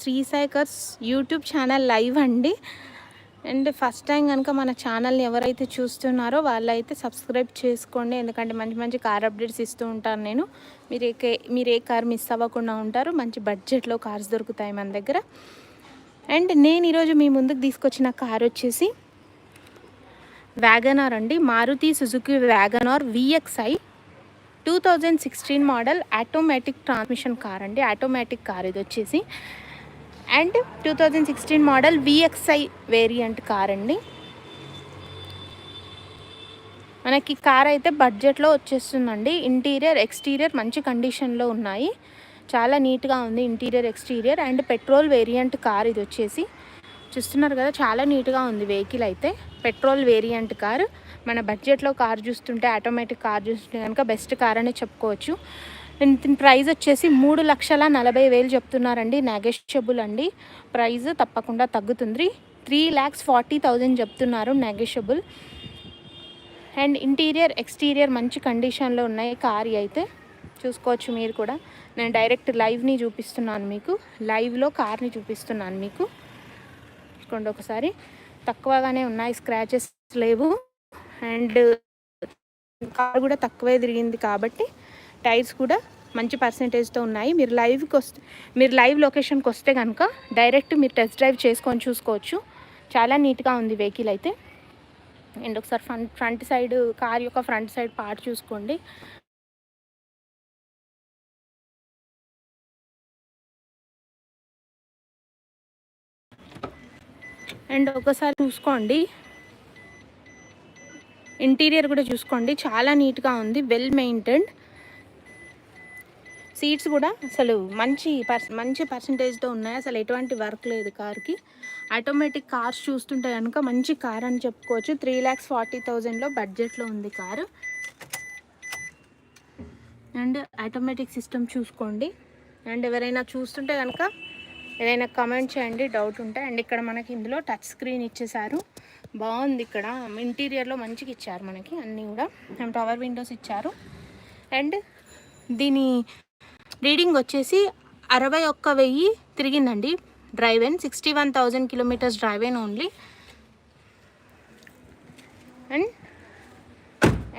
Sri Sai cars YouTube channel live అండి. And first time కనుక మన ఛానల్ని ఎవరైతే చూస్తున్నారో వాళ్ళైతే సబ్స్క్రైబ్ చేసుకోండి. ఎందుకంటే మంచి మంచి కార్ అప్డేట్స్ ఇస్తూ ఉంటాను నేను. మీరు ఏ మీరు ఏ కార్ మిస్ అవ్వకుండా ఉంటారు. మంచి బడ్జెట్లో కార్స్ దొరుకుతాయి మన దగ్గర. అండ్ నేను ఈరోజు మీ ముందుకు తీసుకొచ్చిన కార్ వచ్చేసి వ్యాగనార్ అండి. Maruti Suzuki WagonR VXI two thousand sixteen model automatic transmission car అండి. ఆటోమేటిక్ కార్ ఇది వచ్చేసి. And two thousand sixteen model VXI variant car అండి. మనకి కార్ అయితే బడ్జెట్లో వచ్చేస్తుందండి. ఇంటీరియర్ ఎక్స్టీరియర్ మంచి కండిషన్లో ఉన్నాయి. చాలా నీట్గా ఉంది interior exterior and petrol variant car ఇది వచ్చేసి. చూస్తున్నారు కదా చాలా నీట్గా ఉంది వెహికల్ అయితే. పెట్రోల్ వేరియంట్ కార్ మన బడ్జెట్లో కార్ చూస్తుంటే ఆటోమేటిక్ కార్ చూస్తుంటే కనుక బెస్ట్ కార్ అనే చెప్పుకోవచ్చు. దీని ప్రైస్ వచ్చేసి మూడు లక్షల నలభై వేలు చెప్తున్నారండి నెగోషియబుల్ అండి. ప్రైస్ తప్పకుండా తగ్గుతుంది. త్రీ ల్యాక్స్ ఫార్టీ థౌజండ్ చెప్తున్నారు నెగోషియబుల్ అండ్ ఇంటీరియర్ ఎక్స్టీరియర్ మంచి కండిషన్లో ఉన్నాయి. కార్ అయితే చూసుకోవచ్చు మీరు కూడా. నేను డైరెక్ట్ లైవ్ని చూపిస్తున్నాను మీకు. లైవ్లో కార్ని చూపిస్తున్నాను మీకు. చూసుకోండి ఒకసారి. తక్కువగానే ఉన్నాయి. స్క్రాచెస్ లేవు. అండ్ కార్ కూడా తక్కువే తిరిగింది కాబట్టి టైర్స్ కూడా మంచి పర్సంటేజ్తో ఉన్నాయి. మీరు లైవ్కి వస్తే మీరు లైవ్ లొకేషన్కి వస్తే కనుక డైరెక్ట్ మీరు టెస్ట్ డ్రైవ్ చేసుకొని చూసుకోవచ్చు. చాలా నీట్గా ఉంది వెహికల్ అయితే. అండ్ ఒకసారి ఫ్రంట్ ఫ్రంట్ సైడ్ కార్ యొక్క ఫ్రంట్ సైడ్ పార్ట్ చూసుకోండి. అండ్ ఒకసారి చూసుకోండి. ఇంటీరియర్ కూడా చూసుకోండి. చాలా నీట్గా ఉంది. వెల్ మెయింటైన్డ్ సీట్స్ కూడా అసలు మంచి పర్స మంచి పర్సంటేజ్తో ఉన్నాయి. అసలు ఎటువంటి వర్క్ లేదు కార్కి. ఆటోమేటిక్ కార్స్ చూస్తుంటే కనుక మంచి కార్ అని చెప్పుకోవచ్చు. త్రీ ల్యాక్స్ ఫార్టీ థౌజండ్లో బడ్జెట్లో ఉంది కారు. అండ్ ఆటోమేటిక్ సిస్టమ్ చూసుకోండి. అండ్ ఎవరైనా చూస్తుంటే కనుక ఏదైనా కమెంట్ చేయండి డౌట్ ఉంటే. అండ్ ఇక్కడ మనకి ఇందులో టచ్ స్క్రీన్ ఇచ్చేసారు బాగుంది ఇక్కడ. ఇంటీరియర్లో మంచిగా ఇచ్చారు మనకి అన్నీ కూడా. పవర్ విండోస్ ఇచ్చారు. అండ్ దీని రీడింగ్ వచ్చేసి అరవై ఒక్క వెయ్యి తిరిగిందండి. Drive in sixty one thousand kilometres drive in only. And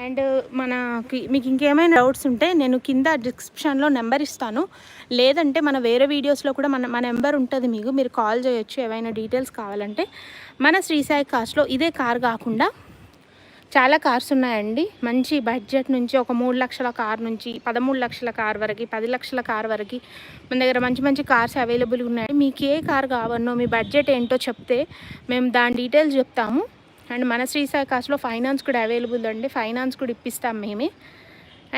and మనకి మీకు ఇంకేమైనా డౌట్స్ ఉంటే నేను కింద డిస్క్రిప్షన్లో నెంబర్ ఇస్తాను. లేదంటే మన వేరే వీడియోస్లో కూడా మన మన నెంబర్ ఉంటుంది మీకు. మీరు కాల్ చేయొచ్చు ఏవైనా డీటెయిల్స్ కావాలంటే. మన శ్రీసాయి కార్స్లో ఇదే కార్ కాకుండా చాలా కార్స్ ఉన్నాయండి. మంచి బడ్జెట్ నుంచి ఒక మూడు లక్షల కార్ నుంచి పదమూడు లక్షల కార్ వరకు పది లక్షల కార్ వరకు మన దగ్గర మంచి మంచి కార్స్ అవైలబుల్ ఉన్నాయి. మీకు ఏ కార్ కావన్నో మీ బడ్జెట్ ఏంటో చెప్తే మేము దాని డీటెయిల్స్ చెప్తాము. అండ్ మన శ్రీసాయి కార్స్లో ఫైనాన్స్ కూడా అవైలబుల్ అండి. ఫైనాన్స్ కూడా ఇప్పిస్తాం మేమే.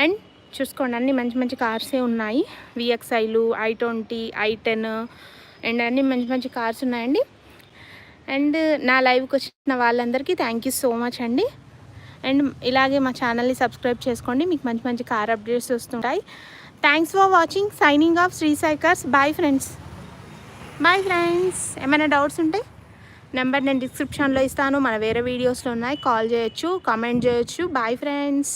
అండ్ చూసుకోండి అన్ని మంచి మంచి కార్సే ఉన్నాయి. విఎక్స్ఐలు i twenty i ten and అన్ని మంచి మంచి కార్స్ ఉన్నాయండి. అండ్ నా లైవ్కి వచ్చిన వాళ్ళందరికీ థ్యాంక్ యూ సో మచ్ అండి. అండ్ ఇలాగే మా ఛానల్ని సబ్స్క్రైబ్ చేసుకోండి. మీకు మంచి మంచి కార్ అప్డేట్స్ వస్తుంటాయి. Thanks for watching signing off Sri Sai cars bye friends bye friends ఏమైనా డౌట్స్ ఉంటే నెంబర్ నేను డిస్క్రిప్షన్లో ఇస్తాను. మన వేరే వీడియోస్లో ఉన్నాయి. కాల్ చేయొచ్చు కామెంట్ చేయొచ్చు. Bye friends